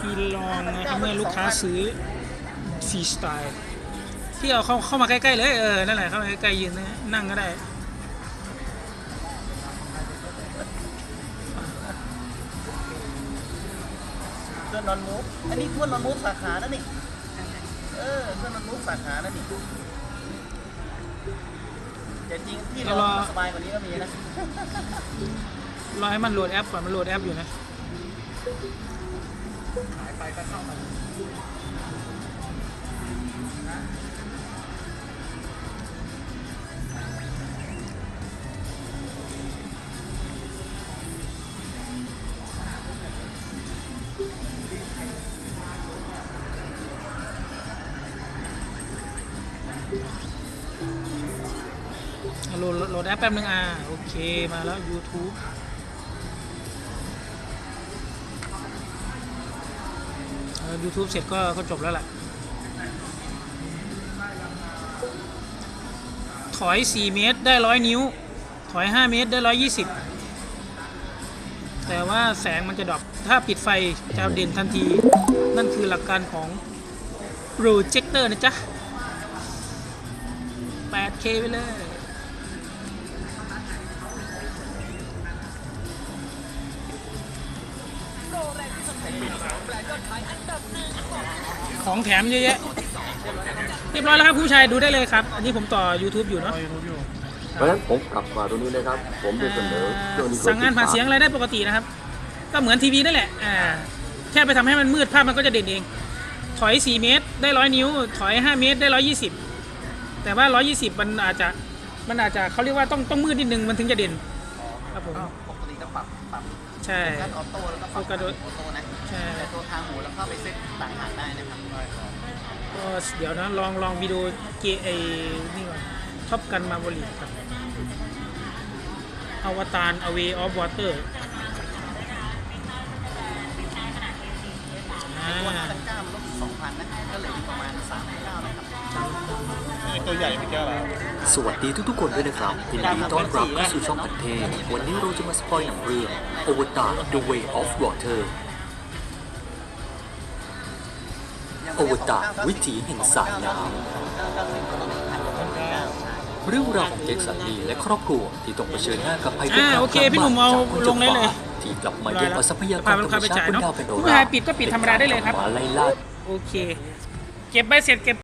ธีลองนะครับเมื่อลูกค้าซื้อซีสไตล์ที่เอาเข้าเข้ามาใกล้ๆเลยเออนั่นแหละเข้ามาใกล้ๆยืนนะนั่งก็ได้เพื่อนนอนมูฟอันนี้เพื่อนนอนมูฟสาขานั่นนี่เออเพื่อนนอนมูฟสาขานั่นนี่แต่จริงที่เราสบายกว่านี้ก็มีนะรอให้มันโหลดแอปก่อนมันโหลดแอปอยู่นะ โหลดโหลดแอปแป๊บนึงอ่า โอเค มาแล้ว YouTube YouTube เสร็จก็ก็จบแล้วแหละถอย 4 เมตรได้100นิ้ว ถอย 5 เมตรได้120แต่ว่าแสงมันจะดรอปถ้าปิดไฟจะเด่นทันที นั่นคือหลักการของ projector นะจ๊ะ 8K ไปเลย ของแถมเยอะแยะเรียบร้อยแล้วครับคุณผู้ชายดูได้เลยครับ อันนี้ผมต่อ YouTube อยู่เนาะเพราะฉะนั้นผมกลับมาตรงนี้นะครับ ผมจะเสนอเรื่องนี้สั่งงานผ่านเสียงอะไรได้ปกตินะครับ ก็เหมือนทีวีนั่นแหละอ่าแค่ไปทำให้มันมืดภาพมันก็จะเด่นเอง ถอย 4 เมตรได้100นิ้ว ถอย 5 เมตรได้120แต่ว่า120มันอาจจะมันอาจจะเขาเรียกว่าต้องต้องมืดนิดนึงมันถึงจะเด่นครับผม ปกติก็ปรับปรับใช่การออโต้แล้วก็ปรับโฟกัสด้วยออโต้นะใช่ แต่ตัวทางหูแล้วเข้าไปเซ็ตต่างหากได้นะครับก็เดี๋ยวนะลองลองวิดีโอเกไอนี่ก่อนท็อปกันมาบริครับอวตาร Away of Water อ่าตัวห้าพันเก้ามันลดสองพันนะก็เหลืออยู่ประมาณสามพันเก้านะครับ ตัวใหญ่ไม่แก้วแล้วสวัสดีทุกๆคนด้วยนะครับยินดีต้อนรับเข้าสู่ช่องพันเทพวันนี้เราจะมาสปอยหนังเรื่อง Avatar The Way of Water Avatar วิถีแห่งสายน้ำเรื่องราวของเจคสันลีและครอบครัวที่ต้องเผชิญหน้ากับภัยคุกอ่าคามโอเคพี่หนุ่มเอาจากคนลงได้เลยที่กลับมาเย็นเอาทรัพยากรพาธไปรรมพาไปชาจ่ายติบนเนาะดาวเป็นโนผู้ราชายปิดก็ปิดธรรมดาได้เลยครับมาไล่ล่าโอเค เก็บใบเสร็จเก็บ